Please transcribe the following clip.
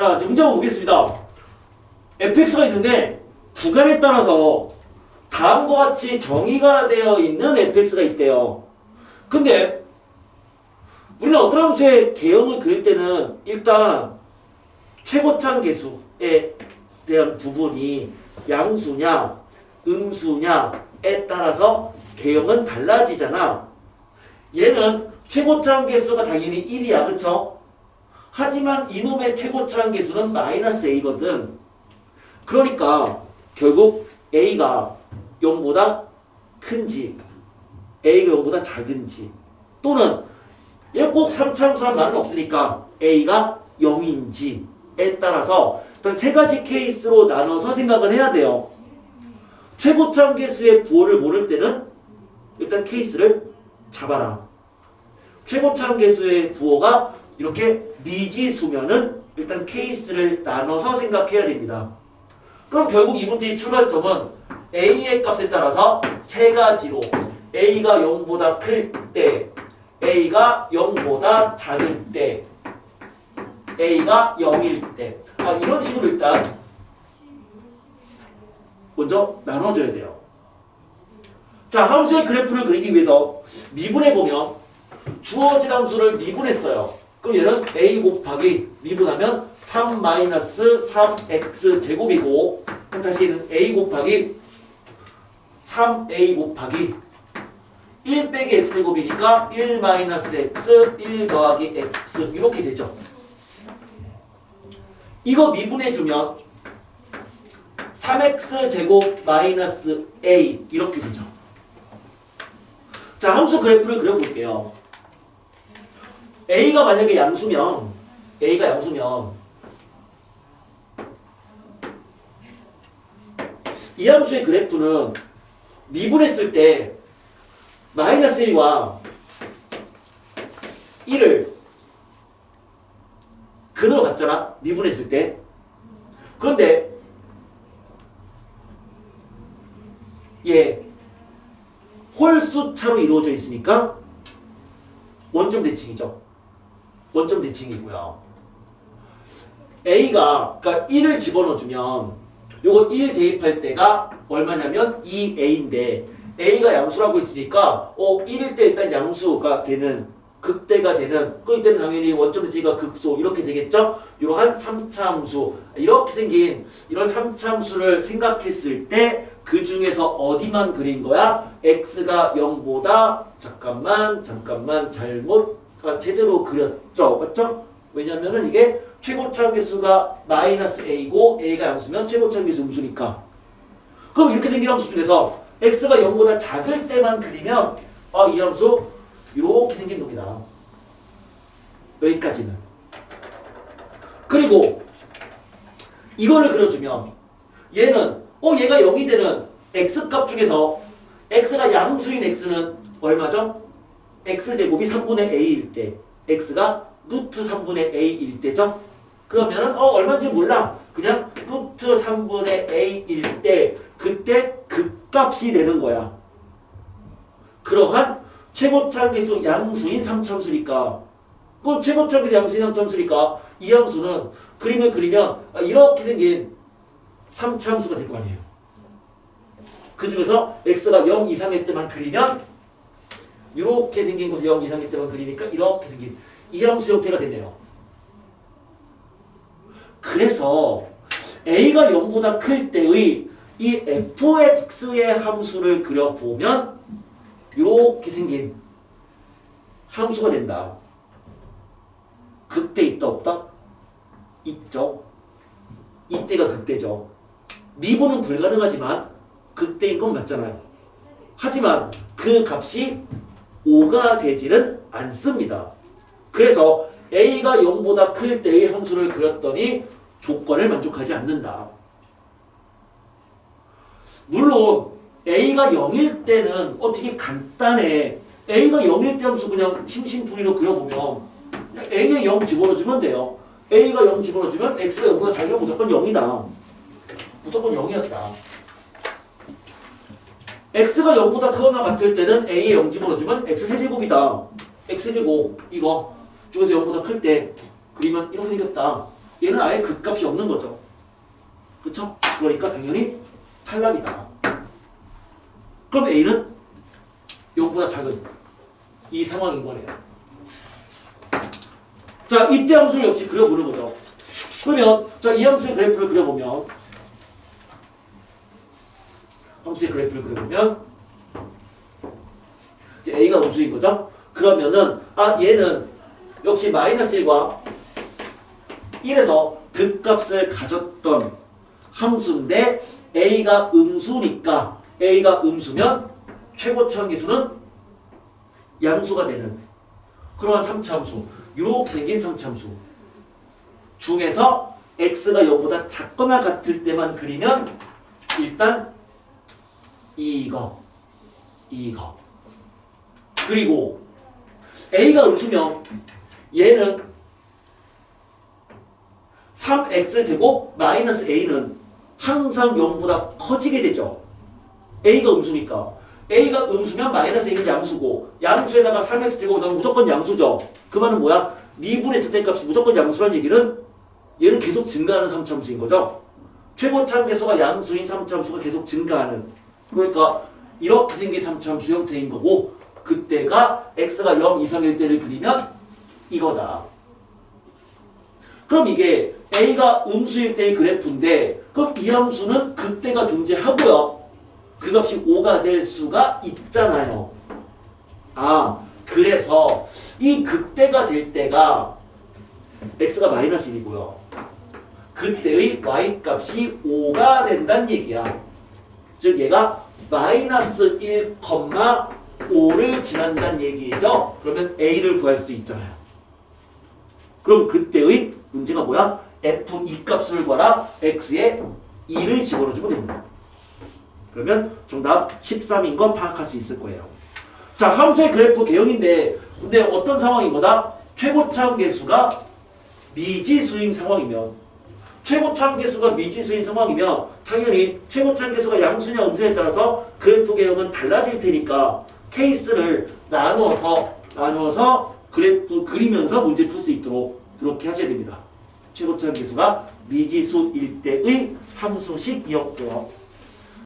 자, 이제 문제 한번 보겠습니다. fx가 있는데 구간에 따라서 다음과 같이 정의가 되어 있는 fx가 있대요. 근데 우리는 어떤 함수의 개형을 그릴 때는 일단 최고창 계수에 대한 부분이 양수냐 음수냐에 따라서 개형은 달라지잖아. 얘는 최고창 개수가 당연히 1이야. 그쵸? 하지만 이놈의 최고차항 계수는 마이너스 a거든. 그러니까 결국 a가 0보다 큰지 a가 0보다 작은지 또는 얘꼭 3차함수란 말은 없으니까 a가 0인지에 따라서 일단 세 가지 케이스로 나눠서 생각을 해야 돼요. 최고차항 계수의 부호를 모를 때는 일단 케이스를 잡아라. 최고차항 계수의 부호가 이렇게 미지수면은 일단 케이스를 나눠서 생각해야 됩니다. 그럼 결국 이 문제의 출발점은 a의 값에 따라서 세 가지로 a가 0보다 클 때, a가 0보다 작을 때, a가 0일 때. 아, 이런 식으로 일단 먼저 나눠줘야 돼요. 자, 함수의 그래프를 그리기 위해서 미분해 보면 주어진 함수를 미분했어요. 그럼 얘는 a 곱하기 미분하면 3 마이너스 3x 제곱이고 그럼 다시 는 a 곱하기 3a 곱하기 1 빼기 x 제곱이니까 1 마이너스 x 1 더하기 x 이렇게 되죠. 이거 미분해주면 3x 제곱 마이너스 a 이렇게 되죠. 자 함수 그래프를 그려볼게요. A가 만약에 양수면 a가 양수면 이 함수의 그래프는 미분했을 때 마이너스 1과 1을 근으로 갔잖아. 미분했을 때. 그런데 얘 홀수 차로 이루어져 있으니까 원점 대칭이죠 원점 대칭이고요. A가 그러니까 1을 집어넣어주면 요거 1 대입할 때가 얼마냐면 2A인데 A가 양수라고 했으니까 어 1일 때 일단 양수가 되는 극대가 되는 그 이때는 당연히 원점 대칭가 극소 이렇게 되겠죠? 이러한 3차 함수 이렇게 생긴 이런 3차 함수를 생각했을 때 그 중에서 어디만 그린 거야? x가 0보다 잠깐만 잠깐만 잘못 아, 제대로 그렸죠. 맞죠? 왜냐면은 이게 최고차 계수가 마이너스 a고 a가 양수면 최고차 계수 음수니까. 그럼 이렇게 생긴 함수 중에서 x가 0보다 작을 때만 그리면 아, 이 함수 이렇게 생긴 놈이다. 여기까지는. 그리고 이거를 그려주면 얘는 어 얘가 0이 되는 x값 중에서 x가 양수인 x는 얼마죠? X제곱이 3분의 a일 때 x가 루트 3분의 a일 때죠? 그러면은 어 얼마인지 몰라. 그냥 루트 3분의 a일 때 그때 극값이 되는 거야. 그러한 최고차계수 양수인 3참수니까. 그럼 최고차계수 양수인 3참수니까. 이 함수는 그림을 그리면 이렇게 생긴 3참수가 될 거 아니에요. 그 중에서 x가 0 이상일 때만 그리면 이렇게 생긴 것을 0 이상일 때만 그리니까 이렇게 생긴 이 함수 형태가 되네요. 그래서 a가 0보다 클 때의 이 fx의 함수를 그려보면 이렇게 생긴 함수가 된다. 극대 있다 없다? 있죠. 이때가 극대죠. 미분은 불가능하지만 극대인 건 맞잖아요. 하지만 그 값이 5가 되지는 않습니다. 그래서 a가 0보다 클 때의 함수를 그렸더니 조건을 만족하지 않는다. 물론 a가 0일 때는 어떻게 간단해. a가 0일 때 함수 그냥 심심풀이로 그려보면 a에 0 집어넣어주면 돼요. a가 0 집어넣어주면 x가 0보다 작으면 무조건 0이다. 무조건 0이었다. X가 0보다 크거나 같을 때는 a에 0 집어넣어주면 x 세제곱이다. x 제곱 이거 중에서 0보다 클 때 그리면 이렇게 생겼다. 얘는 아예 극값이 없는 거죠. 그쵸? 그러니까 당연히 탈락이다. 그럼 A는 0보다 작은 이 상황인 거네요. 자, 이때 함수를 역시 그려보는 거죠. 그러면 자, 이 함수의 그래프를 그려보면 함수의 그래프를 그려보면 이제 A가 음수인 거죠. 그러면은 아 얘는 역시 마이너스 1과 1에서 극값을 가졌던 함수인데 A가 음수니까 A가 음수면 최고차 기수는 양수가 되는 그러한 3차함수 이렇게 생긴 3차함수 중에서 x가 0보다 작거나 같을 때만 그리면 일단 이거 이거 그리고 a가 음수면 얘는 3x제곱 마이너스 a는 항상 0보다 커지게 되죠. a가 음수니까. a가 음수면 마이너스 a는 양수고 양수에다가 3x제곱 넣으면 무조건 양수죠. 그 말은 뭐야? 미분했을 때 값이 무조건 양수란 얘기는 얘는 계속 증가하는 3차함수인 거죠. 최고차함 계수가 양수인 3차함수가 계속 증가하는 그러니까 이렇게 생긴 3차함 수 형태인 거고 그때가 x가 0 이상일 때를 그리면 이거다. 그럼 이게 a가 음수일 때의 그래프인데 그럼 이 함수는 그때가 존재하고요. 그 값이 5가 될 수가 있잖아요. 아, 그래서 이 극대가 될 때가 x가 마이너스 1이고요. 그때의 y 값이 5가 된다는 얘기야. 즉 얘가 마이너스 1,5를 지난다는 얘기죠. 그러면 a를 구할 수 있잖아요. 그럼 그때의 문제가 뭐야? f2 값을 구하라 x에 2를 집어넣어주면 됩니다. 그러면 정답 13인 건 파악할 수 있을 거예요. 자, 함수의 그래프 개형인데 근데 어떤 상황인 거다? 최고차함 계수가 미지수인 상황이면 최고차함 계수가 미지수인 상황이면 당연히 최고차함 계수가 양수냐 음수냐에 따라서 그래프 개형은 달라질 테니까 케이스를 나누어서 나누어서 그래프 그리면서 문제 풀 수 있도록 그렇게 하셔야 됩니다. 최고차함 계수가 미지수일 때의 함수식이었고요.